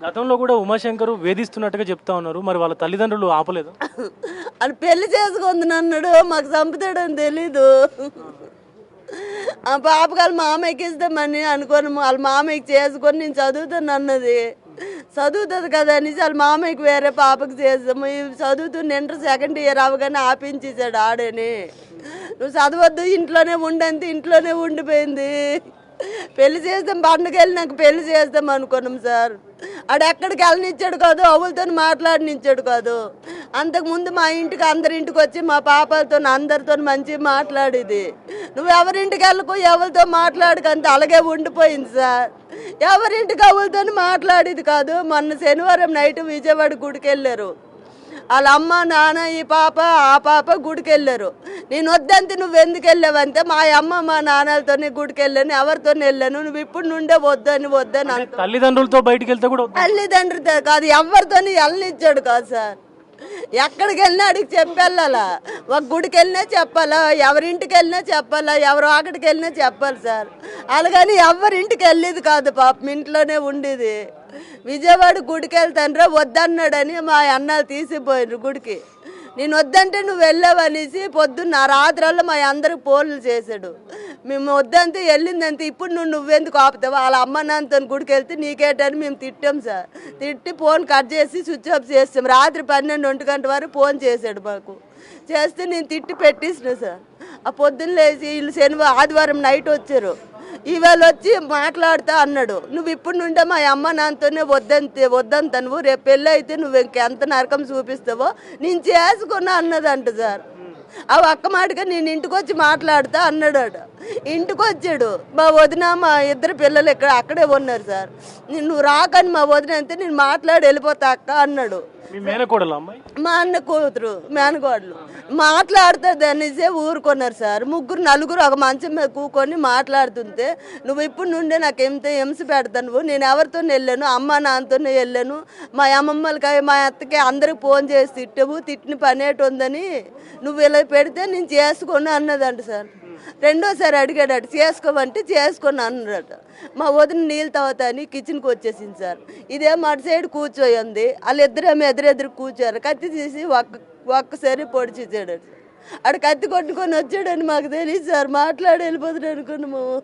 గతంలో కూడా ఉమాశంకర్ వేధిస్తున్నట్టుగా చెప్తా ఉన్నారు. మరి వాళ్ళ తల్లిదండ్రులు ఆపలేదు? అని పెళ్ళి చేసుకుంది అన్నాడు మాకు చంపుతాడని తెలీదు. ఆ పాపకి వాళ్ళ మామయ్యకి ఇస్తామని అనుకోని వాళ్ళ మామయ్యకి చేసుకొని నేను చదువుతాను అన్నది. చదువుతుంది కదా అనేసి వాళ్ళ మామయ్యకి వేరే పాపకి చేస్తాము చదువుతున్న ఇంటర్ సెకండ్ ఇయర్ అవగానే ఆపించేసాడు ఆడని. నువ్వు చదవద్దు ఇంట్లోనే ఉండంతే ఇంట్లోనే ఉండిపోయింది. పెళ్ళి చేస్తాం పండుగ నాకు పెళ్ళి చేస్తాం అనుకున్నాం సార్. ఆడెక్కడికి వెళ్ళనిచ్చాడు కాదు అవులతో మాట్లాడనిచ్చాడు కాదు. అంతకుముందు మా ఇంటికి అందరి ఇంటికి వచ్చి మా పాపలతో అందరితో మంచిగా మాట్లాడేది. నువ్వు ఎవరింటికి వెళ్ళకు ఎవరితో మాట్లాడకంత అలాగే ఉండిపోయింది సార్. ఎవరింటికి అవులతో మాట్లాడేది కాదు మొన్న శనివారం నైట్ విజయవాడ గుడికి వెళ్ళారు. వాళ్ళ అమ్మ నాన్న ఈ పాప ఆ పాప గుడికి వెళ్ళారు. నేను వద్దంతే నువ్వు ఎందుకు వెళ్ళావంటే మా అమ్మ మా నాన్నలతోనే గుడికి వెళ్ళాను ఎవరితో వెళ్ళాను. నువ్వు ఇప్పుడు నుండే వద్దని వద్దని తల్లిదండ్రులతో బయటికి వెళ్తే కూడా. తల్లిదండ్రులతో కాదు ఎవరితోని వెళ్ళనిచ్చాడు కాదు సార్. ఎక్కడికి వెళ్ళినా అడిగి చెప్పెళ్ళాలా. ఒక గుడికి వెళ్ళినా చెప్పాలా ఎవరింటికి వెళ్ళినా చెప్పాలా ఎవరు ఆకటికి వెళ్ళినా చెప్పాలి సార్. అలాగని ఎవరింటికి వెళ్ళేది కాదు పాపం ఇంట్లోనే ఉండేది. విజయవాడ గుడికి వెళ్తానరా వద్దన్నాడని మా అన్నలు తీసిపోయారు గుడికి. నేను వద్దంటే నువ్వు వెళ్ళావనేసి పొద్దున్న రాత్రల్లో మా అందరికి ఫోన్లు చేశాడు. మేము వద్దంతా వెళ్ళిందంతే ఇప్పుడు నువ్వు నువ్వెందుకు ఆపుతావు? వాళ్ళ అమ్మ నాన్నతో గుడికి వెళ్తే నీకేటని మేము తిట్టాం సార్. తిట్టి ఫోన్ కట్ చేసి స్విచ్ ఆఫ్ చేస్తాం. రాత్రి పన్నెండు ఒంటి గంట వరకు ఫోన్ చేశాడు మాకు. చేస్తే నేను తిట్టి పెట్టేసిన సార్. ఆ పొద్దున్న లేచి వీళ్ళు శనివారం ఆదివారం నైట్ వచ్చారు. ఇవాళ వచ్చి మాట్లాడుతా అన్నాడు. నువ్వు ఇప్పుడు నుండే మా అమ్మ నాన్నతోనే వద్దంతే వద్దంత నువ్వు. రేపు పెళ్ళి అయితే నువ్వు ఇంకెంత నరకం చూపిస్తావో నేను చేసుకున్నా అన్నదంట సార్. ఆ ఒక్క మాటగా నేను ఇంటికి వచ్చి మాట్లాడుతా అన్నాడు ఇంటికి వచ్చాడు మా వదిన మా ఇద్దరు పిల్లలు ఇక్కడ అక్కడే ఉన్నారు సార్. నువ్వు రాకని మా వదిన అంతే నేను మాట్లాడి వెళ్ళిపోతా అక్క అన్నాడు. మీ అన్న కూతురు మేనకోడలు మాట్లాడుతుంది అనేసే ఊరుకున్నారు సార్. ముగ్గురు నలుగురు ఒక మంచం మీద కూకొని మాట్లాడుతుంటే నువ్వు ఇప్పుడు నుండే నాకు ఎంత హింస పెడతాను నేను ఎవరితో వెళ్ళాను? అమ్మ నాన్నతోనే వెళ్ళాను? మా అమ్మమ్మలకి మా అత్తకి అందరికి ఫోన్ చేసి తిట్టావు తిట్టిన పనేటి ఉందని నువ్వు ఇలా పెడితే నేను చేసుకోను అన్నదంట సార్. రెండోసారి అడిగాడట చేసుకోమంటే చేసుకొని అన్నాడట మా వదిన నీళ్ళు తాగుతాని కిచెన్కి వచ్చేసింది సార్. ఇదే అటు సైడ్ కూర్చోయింది వాళ్ళిద్దరేమో ఎదురెదురు కూర్చోరు. కత్తి తీసి ఒక్క ఒక్కసారి పొడిచిచ్చాడు ఆడ కత్తి కొట్టుకొని వచ్చాడని మాకు తెలియదు సార్. మాట్లాడి వెళ్ళిపోతాడు అనుకున్నాము.